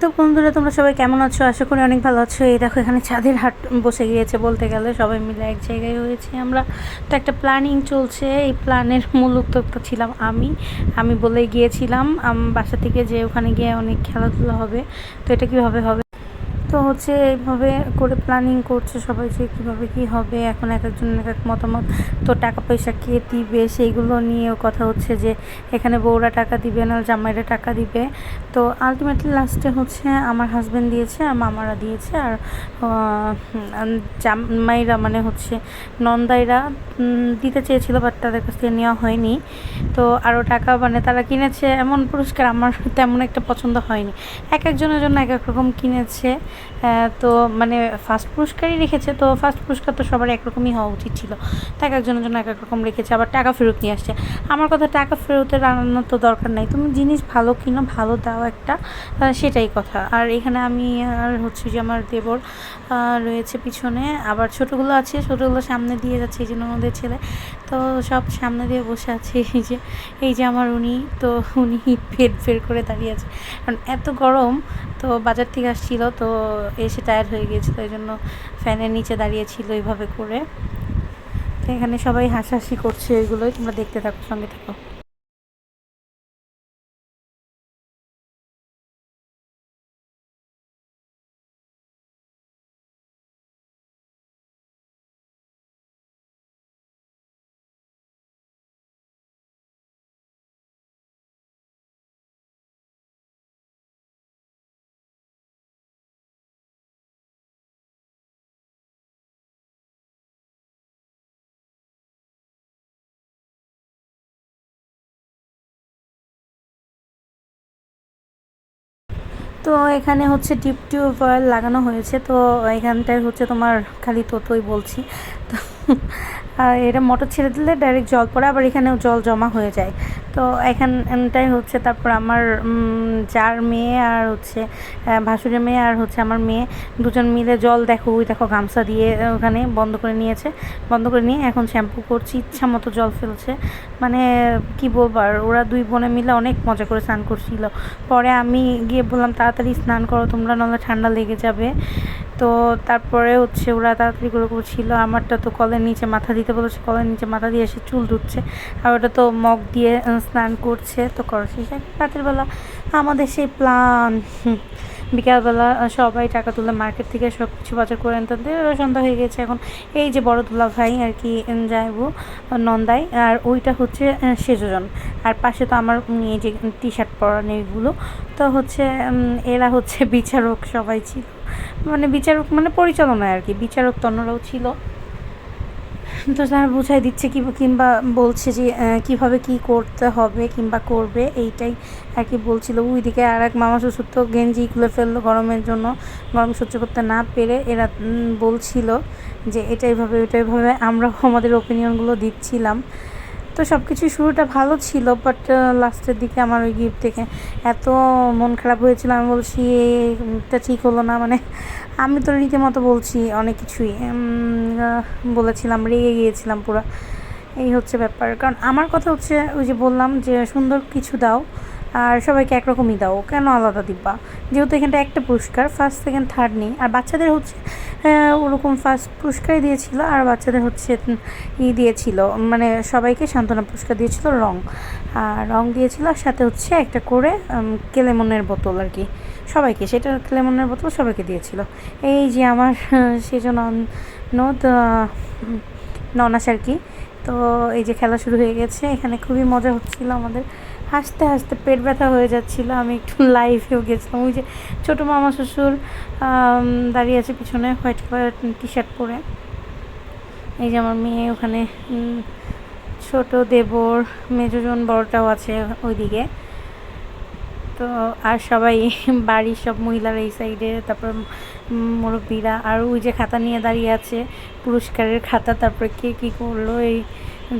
তো বন্ধুরা, তোমরা সবাই কেমন আছো? আশা করি অনেক ভালো আছো। এই দেখো, এখানে চাঁদের হাট বসে গিয়েছে বলতে গেলে। সবাই মিলে এক জায়গায় হয়েছে আমরা। তো একটা প্ল্যানিং চলছে। এই প্ল্যানের মূল উদ্যোক্তা ছিলাম আমি। আমি বলে গিয়েছিলাম বাসা থেকে যে ওখানে গিয়ে অনেক খেলাধুলা হবে। তো এটা কীভাবে হবে? তো হচ্ছে এইভাবে করে প্ল্যানিং করছে সবাই যে কীভাবে কী হবে। এখন এক একজন এক এক মতামত। তো টাকা পয়সা কে দিবে সেইগুলো নিয়েও কথা হচ্ছে যে এখানে বউরা টাকা দিবে না, জামাইরা টাকা দিবে। তো আলটিমেটলি লাস্টে হচ্ছে আমার হাজব্যান্ড দিয়েছে, আর মামারা দিয়েছে, আর জামাইরা মানে হচ্ছে নন্দাইরা দিতে চেয়েছিল বাট তাদের কাছ থেকে নেওয়া হয়নি। তো আরও টাকা মানে তারা কিনেছে, এমন পুরস্কার আমার তেমন একটা পছন্দ হয়নি। এক একজনের জন্য এক এক রকম কিনেছে। তো মানে ফার্স্ট পুরস্কারই রেখেছে, তো ফার্স্ট পুরস্কার তো সবার একরকমই হওয়া উচিত ছিল। এক একজনের জন্য এক এক রকম রেখেছে, আবার টাকা ফেরত নিয়ে আসছে। আমার কথা টাকা ফেরতের আনানোর তো দরকার নাই, তুমি জিনিস ভালো কিনো, ভালো দাও একটা সেটাই কথা। আর এখানে আমি আর হচ্ছে যে আমার দেবর রয়েছে পিছনে, আবার ছোটোগুলো আছে, ছোটোগুলো সামনে দিয়ে যাচ্ছে, এই জন্য ননদের ছেলে। তো সব সামনে দিয়ে বসে আছে, এই যে এই যে আমার উনি, তো উনি পেট বের করে দাঁড়িয়ে আছে। কারণ এত গরম তো বাজার থেকে আসছিল, তো এসে টায়ার হয়ে গিয়েছিল এই জন্য ফ্যানের নিচে দাঁড়িয়েছিল এইভাবে করে। তো এখানে সবাই হাসাহাসি করছে এগুলোই, তোমরা দেখতে থাকো, সঙ্গে থাকো। তো এখানে হচ্ছে ডিপ টিউবওয়েল লাগানো হয়েছে, তো এখানটায় হচ্ছে তোমার খালি ততই বলছি। তো এটা মোটর ছেড়ে দিলে ডাইরেক্ট জল পড়ে, আবার এখানেও জল জমা হয়ে যায়। তো এখানটাই হচ্ছে তারপর আমার যার মেয়ে আর হচ্ছে ভাসুরের মেয়ে আর হচ্ছে আমার মেয়ে, দুজন মিলে জল দেখো, ওই দেখো গামছা দিয়ে ওখানে বন্ধ করে নিয়েছে। বন্ধ করে নিয়ে এখন শ্যাম্পু করছি, ইচ্ছা মতো জল ফেলছে। মানে কি বলব আর, ওরা দুই বোনে মিলে অনেক মজা করে স্নান করছিল। পরে আমি গিয়ে বললাম, তাড়াতাড়ি স্নান করো, তোমরা নাহলে ঠান্ডা লেগে যাবে। তো তারপরে হচ্ছে ওরা তাড়াতাড়ি করে করছিল আমারটা তো কলের নিচে মাথা দিতে বলেছে, কলের নিচে মাথা দিয়ে এসে চুল ধুচ্ছে, আর ওটা তো মগ দিয়ে স্নান করছে, তো করো শেষ। রাতের বেলা আমাদের সেই প্ল্যান বিকালবেলা সবাই টাকা তুলে মার্কেট থেকে সব কিছু বাজার করে আনতে সন্ধ্যা হয়ে গেছে। এখন এই যে বড় দুলা ভাই আর কি যাইবো, নন্দাই, আর ওইটা হচ্ছে সেজজন। আর পাশে তো আমার এই যে টি শার্ট পরানো এগুলো, তো হচ্ছে এরা হচ্ছে বিচারক সবাই ছিল। মানে বিচারক মানে পরিচালনায় আর কি, বিচারক তন্নরাও ছিল। তো তারা বুঝাই দিচ্ছে কি কিংবা বলছে যে কীভাবে কি করতে হবে কিংবা করবে, এইটাই আর কি বলছিল। ওইদিকে আর এক মামা শ্বশুর তো গেঞ্জি খুলে ফেলল গরমের জন্য, গরম সহ্য করতে না পেরে এরা বলছিল যে, এটা এইভাবে ওটা এইভাবে। আমরাও আমাদের ওপিনিয়নগুলো দিচ্ছিলাম। তো সব কিছুই শুরুটা ভালো ছিল বাট লাস্টের দিকে আমার ওই গিফট থেকে এত মন খারাপ হয়েছিল। আমি বলছি এটা ঠিক হলো না। মানে আমি তো রীতিমতো বলছি অনেক কিছুই। বলেছিলাম, রেগে গিয়েছিলাম পুরো। এই হচ্ছে ব্যাপার। কারণ আমার কথা হচ্ছে, ওই যে বললাম যে সুন্দর কিছু দাও, আর সবাইকে একরকমই দাও, কেন আলাদা দিবা? যেহেতু এখানটা একটা পুরস্কার ফার্স্ট সেকেন্ড থার্ড নেই। আর বাচ্চাদের হচ্ছে ওরকম ফার্স্ট পুরস্কারই দিয়েছিল আর বাচ্চাদের হচ্ছে ই দিয়েছিল মানে সবাইকে সান্ত্বনা পুরস্কার দিয়েছিল রং। আর রং দিয়েছিল আর সাথে হচ্ছে একটা করে কেলেমনের বোতল আর কি। সবাইকে, সেটা কেলেমনের বোতল সবাইকে দিয়েছিল। এই যে আমার সেজন্য নদ ননাস আর কি। তো এই যে খেলা শুরু হয়ে গেছে, এখানে খুবই মজা হচ্ছিল আমাদের। হাসতে হাসতে পেট ব্যথা হয়ে যাচ্ছিল, আমি একটু লাইভেও গেছিলাম। ওই যে ছোটো মামা শ্বশুর দাঁড়িয়ে আছে পিছনে হোয়াইট কালার টি শার্ট পরে। এই যে আমার মেয়ে ওখানে ছোট দেবর, মেজোজন, বড়টাও আছে ওইদিকে। তো আর সবাই বাড়ির সব মহিলারা এই সাইডে তারপর মুরব্বীরা। আর ওই যে খাতা নিয়ে দাঁড়িয়ে আছে, পুরস্কারের খাতা, তারপরে কে কী করল, এই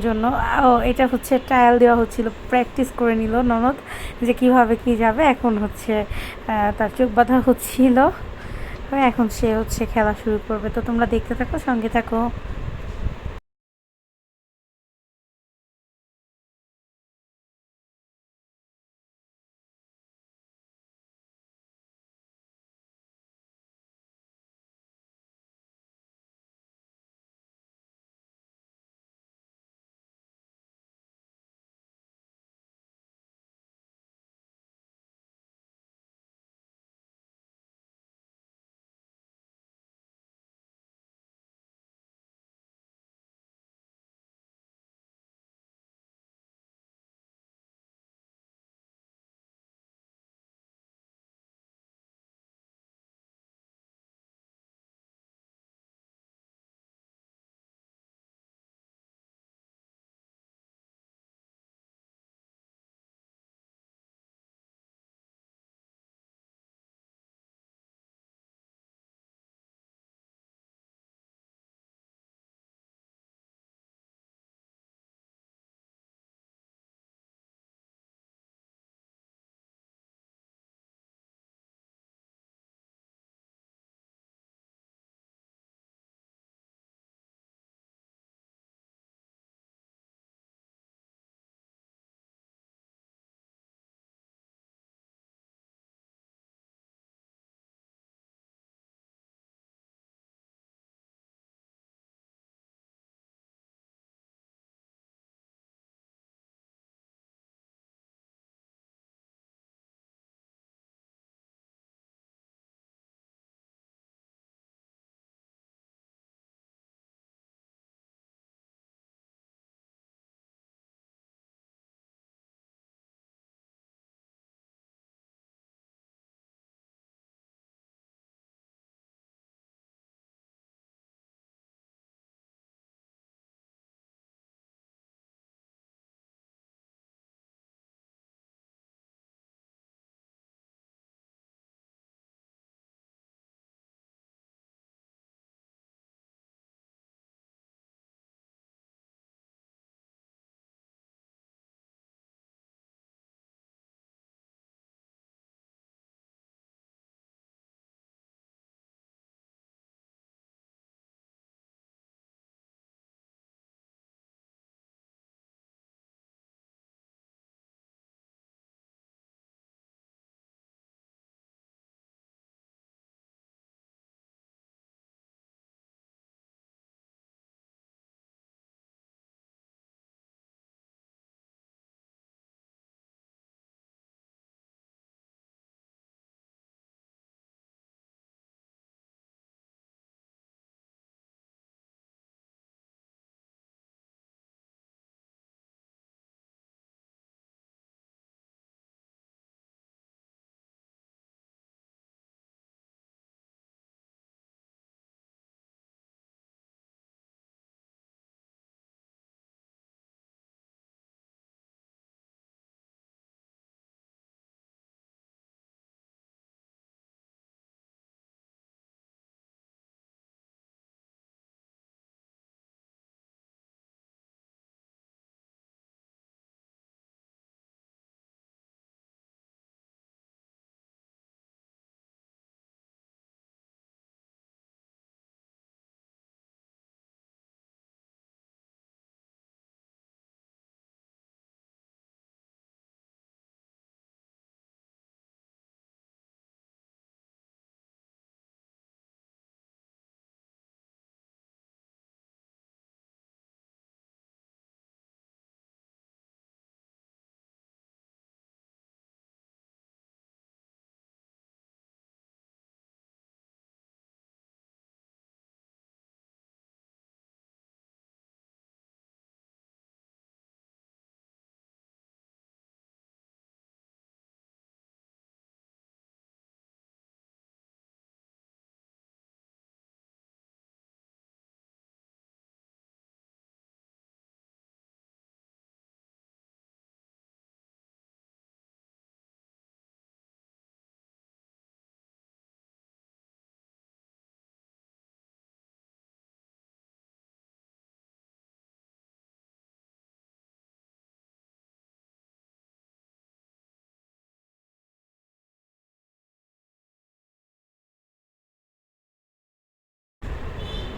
জন্য। ও, এটা হচ্ছে ট্রায়াল দেওয়া হচ্ছিল প্র্যাকটিস করে নিল ননদ যে কীভাবে কি যাবে। এখন হচ্ছে তার চোখ বাঁধা হচ্ছিল। এখন সে হচ্ছে খেলা শুরু করবে। তো তোমরা দেখতে থাকো, সঙ্গে থাকো।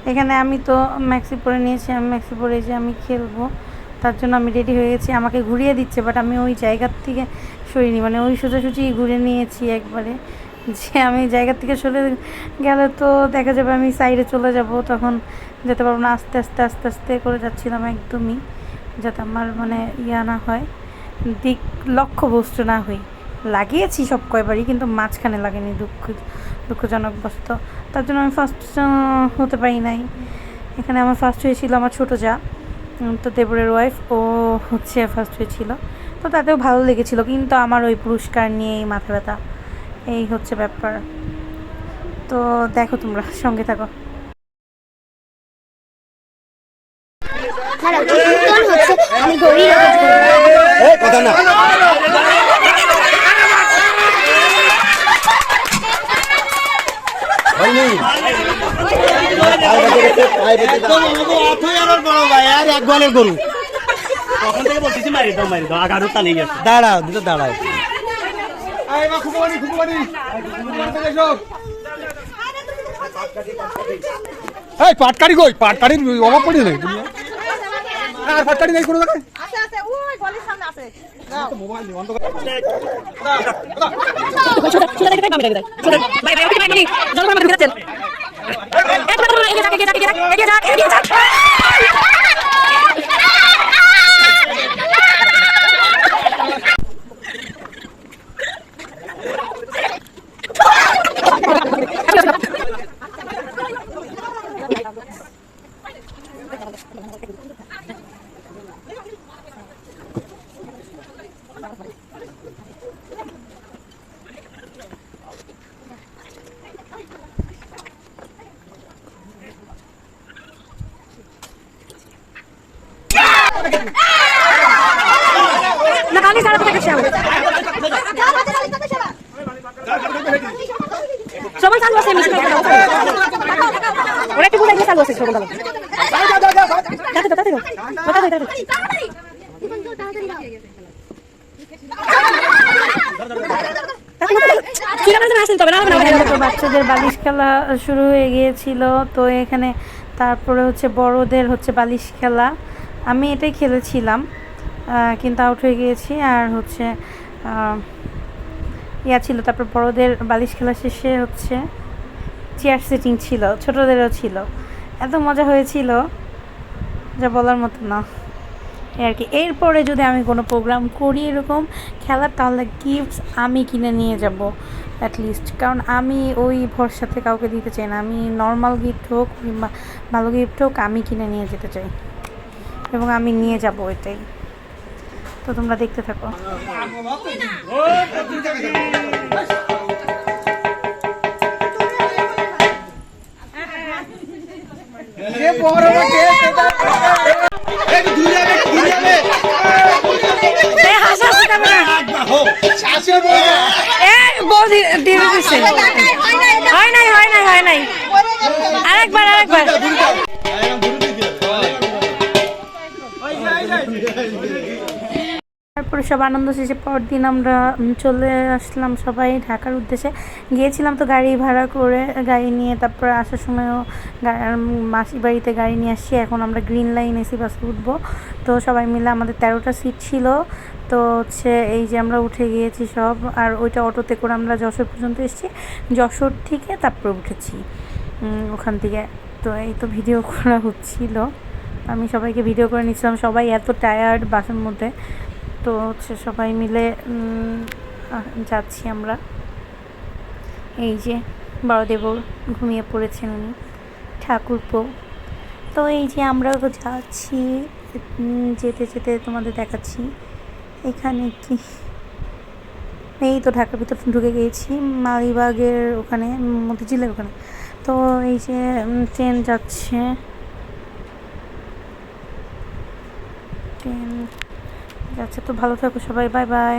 এখানে আমি তো ম্যাক্সি পরে নিয়েছি, আমি ম্যাক্সি পরে যে আমি খেলব। তার জন্য আমি রেডি হয়ে গেছি। আমাকে ঘুরিয়ে দিচ্ছে বাট আমি ওই জায়গার থেকে সরিনি। মানে ওই সোজাসুজি ঘুরে নিয়েছি একবারে। যে আমি জায়গার থেকে সরে গেলে তো দেখা যাবে আমি সাইডে চলে যাব, তখন যেতে পারব না। আস্তে আস্তে আস্তে আস্তে করে যাচ্ছিলাম একদমই, যাতে আমার মানে ইয়া না হয়, দিক লক্ষ্যবস্তু না হই। লাগিয়েছি সব কয়বারই, কিন্তু মাঝখানে লাগেনি। দুঃখ, দুঃখজনক বস্তু তার জন্য আমি ফার্স্ট হতে পারি নাই। এখানে আমার ফার্স্ট হয়েছিল আমার ছোটো যা তো দেবরের ওয়াইফ ও হচ্ছে ফার্স্ট হয়েছিল। তো তাতেও ভালো লেগেছিল কিন্তু আমার ওই পুরস্কার নিয়েই মাথা ব্যথা। এই হচ্ছে ব্যাপার। তো দেখো তোমরা সঙ্গে থাকো। হচ্ছে আমি গরিব কথা না হয়নি রেখে, পায়ে বেঁধে দাও। তখন থেকে বলতেছি মারি দাও মারি দাও আগারও টানে গেছে। দাঁড়াও দুটো দাঁড়াও। এই পাটকারি কই? পাটকারির অভাব পড়ে নেই আর পাটকারি নেই কোনো জায়গায়? আছে আছে ওই গলির সামনে আছে। এগিয়ে যাক এগিয়ে যাক এগিয়ে যাক এগিয়ে যাক এগিয়ে যাক যাও সবাই চালু আছে মিশন ওরা একটু বুঝাই চালু আছে সবাই। তাতে তো তাতে তো তাতে তো তো বাচ্চাদের বালিশ খেলা শুরু হয়ে গিয়েছিল, তো এখানে তারপরে হচ্ছে বড়দের হচ্ছে বালিশ খেলা। আমি এটাই খেলেছিলাম কিন্তু আউট হয়ে গিয়েছি আর হচ্ছে ইয়া ছিল, তারপর বড়দের বালিশ খেলা শেষে হচ্ছে চেয়ার সিটিং ছিল, ছোটদেরও ছিল। এত মজা হয়েছিল, যা বলার মতো না। এই আর কি, এরপরে যদি আমি কোনো প্রোগ্রাম করি এরকম খেলার, তাহলে গিফটস আমি কিনে নিয়ে যাব অ্যাটলিস্ট কারণ আমি ওই ভরসাতে কাউকে দিতে চাই না, আমি নর্মাল গিফট হোক কিংবা ভালো গিফট হোক আমি কিনে নিয়ে যেতে চাই। এবং আমি নিয়ে যাব এটাই। তো তোমরা দেখতে থাকো। হয় নাই হয় নাই হয় নাই। সব আনন্দ শেষে পরদিন আমরা চলে আসলাম সবাই ঢাকার উদ্দেশ্যে। গিয়েছিলাম তো গাড়ি ভাড়া করে, গাড়ি নিয়ে তারপর আসার সময়ও মাসি বাড়িতে গাড়ি নিয়ে আসছি। এখন আমরা গ্রিন লাইন এসি বাসে উঠবো। তো সবাই মিলে আমাদের তেরোটা সিট ছিল। তো হচ্ছে এই যে আমরা উঠে গিয়েছি সব, আর ওইটা অটোতে করে আমরা যশোর পর্যন্ত এসেছি। যশোর থেকে তারপরে উঠেছি। ওখান থেকে। তো এই তো ভিডিও করা হচ্ছিল। আমি সবাইকে ভিডিও করে নিচ্ছিলাম। সবাই এত টায়ার্ড বাসের মধ্যে। তো হচ্ছে সবাই মিলে যাচ্ছি আমরা। এই যে বড়দেব ঘুমিয়ে পড়েছেন উনি, ঠাকুরপো। তো এই যে আমরাও তো যাচ্ছি যেতে যেতে তোমাদের দেখাচ্ছি, এখানে কি? এই তো ঢাকার ভিতর ঢুকে গিয়েছি, মালিবাগের ওখানে, মতিঝিলের ওখানে। তো এই যে ট্রেন যাচ্ছে। যাচ্ছে তো ভালো থাকো সবাই বাই বাই।